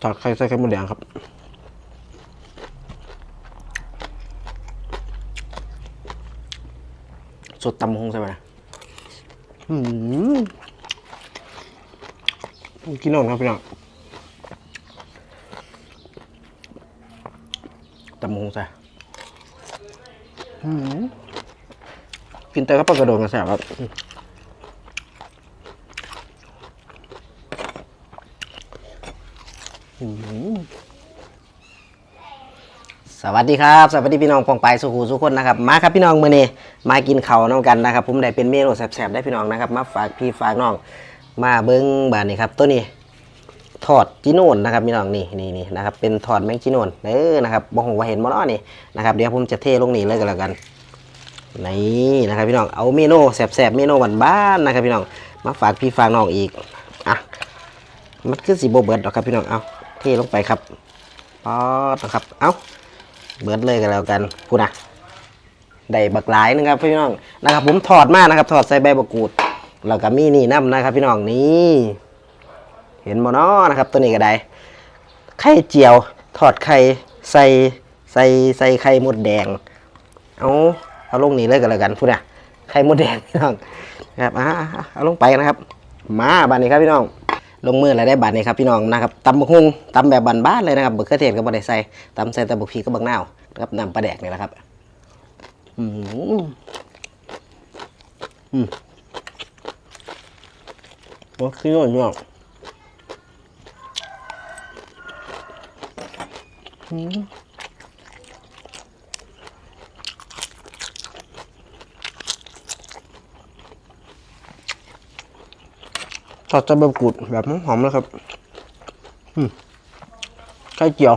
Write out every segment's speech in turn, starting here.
ทอดไข่ใส่ไข่มดแดงครับสดตำคงใช่ไหมอืมกินนอนครับพี่น้องตำคงใส่กินแต่ก็ปลากระโดดกันแสบครับ สวัสดีครับ สวัสดีพี่น้องปองไปสุขูสุขคนนะครับ มาครับพี่น้องมื้อนี้มากินข้าวน้ำกันนะครับ ผมได้เป็นเมนูแซ่บๆได้พี่น้องนะครับ มาฝากพี่ฝากน้อง มาเบิ้งบานนี้ครับ ตัวนี้ทอดจีโน่นนะครับพี่น้องนี่นี่นี่นะครับ เป็นทอดแมงจีโน่นเออนะครับบอกผมว่าเห็นมั้เนาะนี่นะครับเดี๋ยวผมจะเทลงนี่เลยกันแล้วกันนี่นะครับพี่น้องเอาเมนูแซ่บๆเมนูบ้านๆนะครับพี่น้องมาฝากพี่ฝากน้องอีกอะมันคือสีโบเบิร์ดหรอกครับพี่น้องเอา เทลงไปครับป๊อดนะครับ เอาเบิร์ดเลยกันแล้วกันพูดนะได้บักหลายนะครับพี่น้องนะครับ ผมถอดมากนะครับถอดใส่ใบมะกรูดแล้วก็มีนี่น้ำนะครับ พี่น้องนี่เห็นบ่เนาะนะครับ ตัวนี้ก็ได้ไข่เจียวทอดไข่ใส่ใส่ใส่ไข่มดแดง เอาเอาลงนี่เลยกันแล้วกันพูดนะไข่มดแดงพี่น้องนะครับอ่าเอาลงไปนะครับ มาบานนี้ครับพี่น้อง ลงมืออะไรได้บานนี้ครับพี่น้องนะครับตำบักฮุงตำแบบบ้านๆเลยนะครับเบอร์เกอร์เทศก็บ่ได้ใส่ตำใส่แต่บุกพีก็บักนาวนะครับน้ำปลาแดกนี่แหละครับอืมอืมโอ้คือพี่น้องอืม ทอดจะแบบกุดแบบหอมๆนะครับอืมไข่เจียว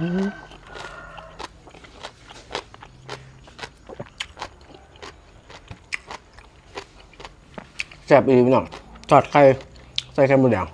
อืมแซ่บอีกพี่องทอดไข่ใส่ไข่หมูแดง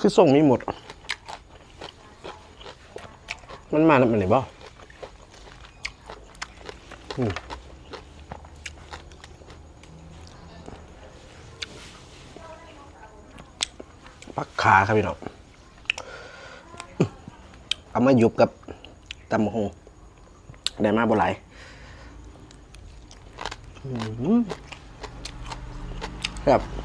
คือส่งมีหมด มันมาแล้วมันไหนบ้าอืมปักขาครับพี่น้อง เอามายุบกับตำมะฮงได้มาบ่หลายอืมครับ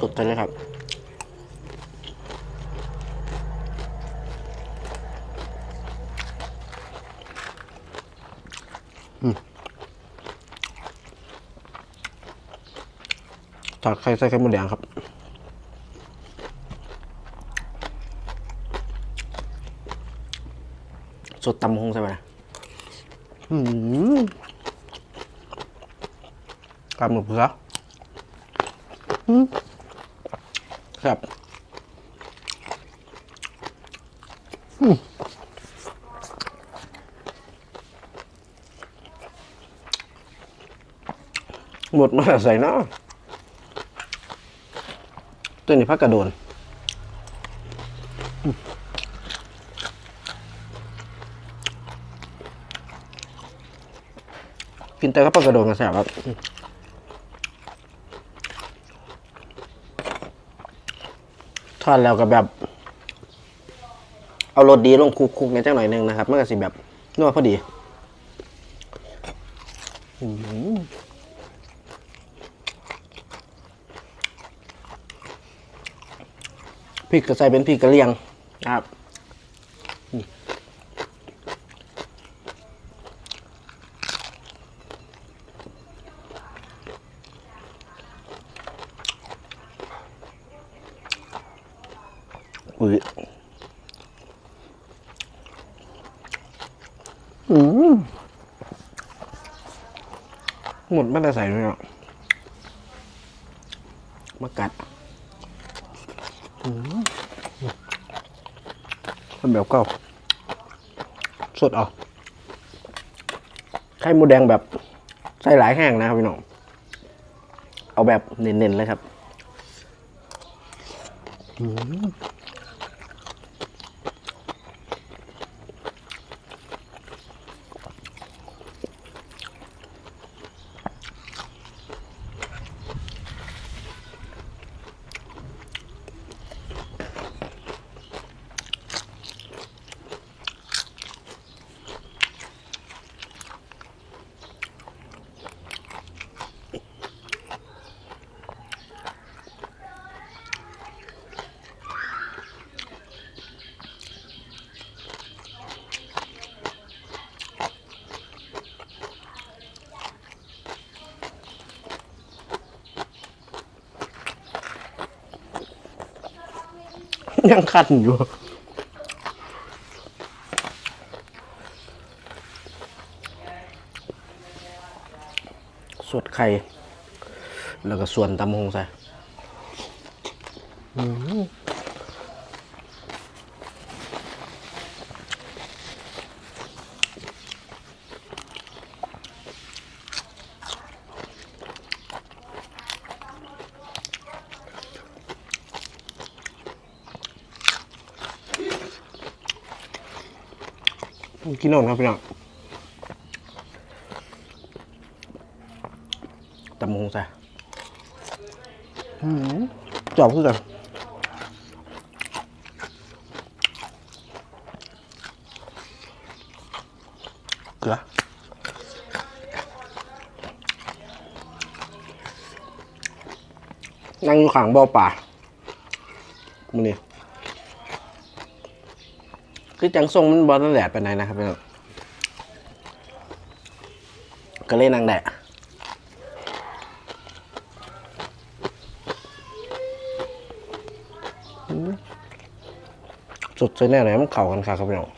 สุดไปเลยครับอืมทอดไข่ใส่ไข่มดแดงครับสดตำคงใช่ไหมอืมกำมือเผืออืม หมดมาใส่เนาะตัวนี้พักกระโดนกินแต่ก็พักกระโดนกันแสบครับ ทอดแล้วก็แบบ เอารสดีลงคุกๆในจังหน่อยหนึงนะครับมันก็สิแบบนัวพอดีพริกก็ใส่เป็นพริกกระเลียงนะครับ หมดม่ได้ใส่เลยอะมากัดมทำแบบเก่าสดเอะไข่หมูแดงแบบใส่หลายแห้งนะครับพี่น้อง เอาแบบเน้นๆเลยครับ ยังคันอยู่สวดไข่ แล้วก็ส่วนตำหงใส่ กินนอนครับพี่น้องตำหงใส่จอบคือกันเกลือนั่งอยู่ข้างบ่อป่ามือนี่ คือจังทรงมันบอลแดดไปไหนนะครับพี่น้องก็เล่นนางแดดสุดใส่แน่ไหนมันเข่ากันค่ะครับพี่น้อง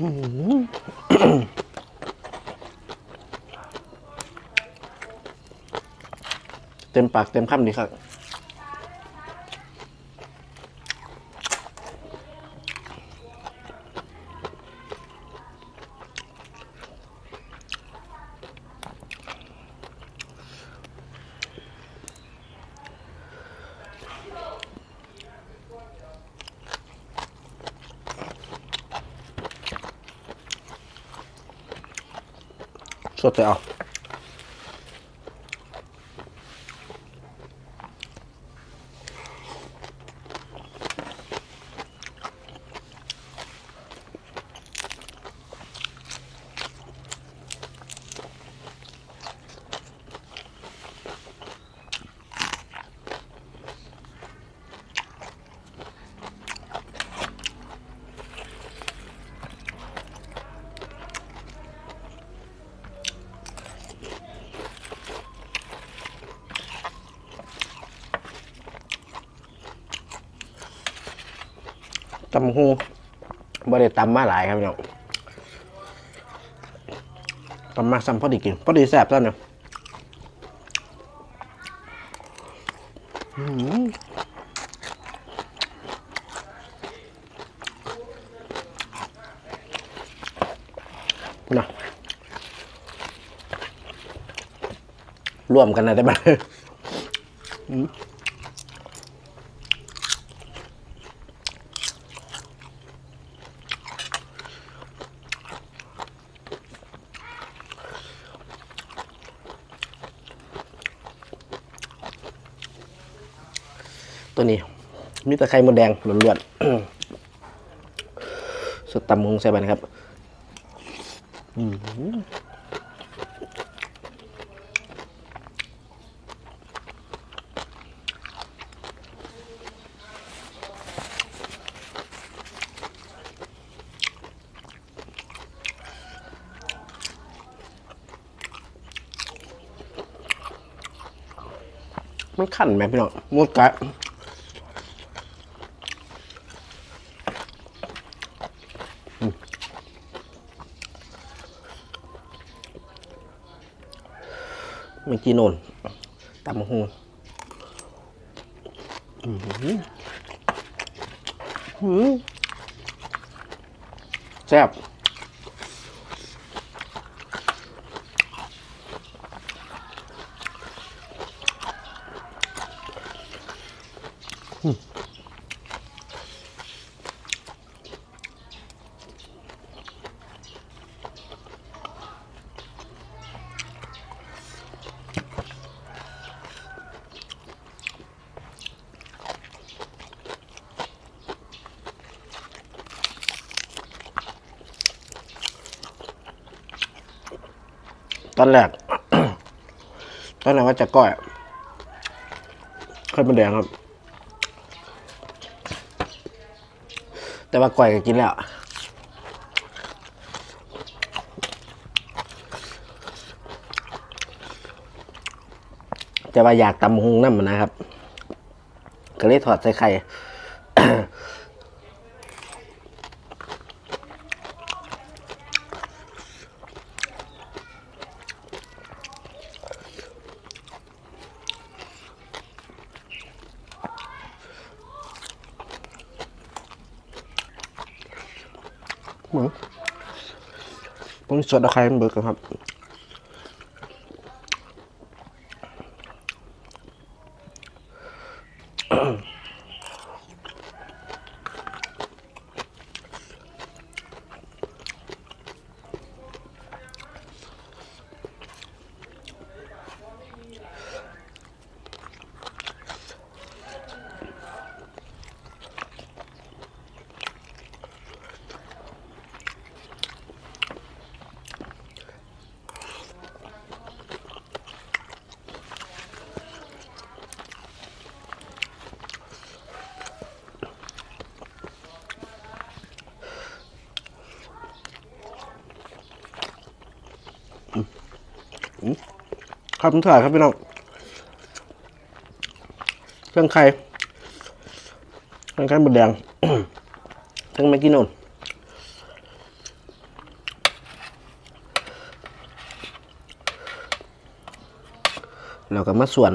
เต็มปากเต็มคำดีครับ สดแต่เอาตำหูบ่ได้ตำมาหลายครับพี่น้องประมาซ้ำพอดีกินพอดีแซ่บแล้วเนี่ยนะร่วมกันนะได้ไหม ตัวนี้ มีแต่ไข่มดแดงล้วนๆสดตำมงใส่ไปนะครับมันขันไหมพี่น้องมดกะ มันกินนนตำหูอืมแซ่บ ตอนแรกตอนแรกว่าจะก้อยไข่มดแดงครับ แต่ว่าก้อยก็กินแล้วแต่ว่าอยากตำหุงน้ำมันนะครับ ก็เลยถอดใส่ไข่ เหมือนผมสดเอาไข่มันเบิกครับ ครับผมถ่ายครับพี่น้องเครื่องไข่เครื่องไข่หมดแดงเครื่องแมกกินนนเราก็มาส่วน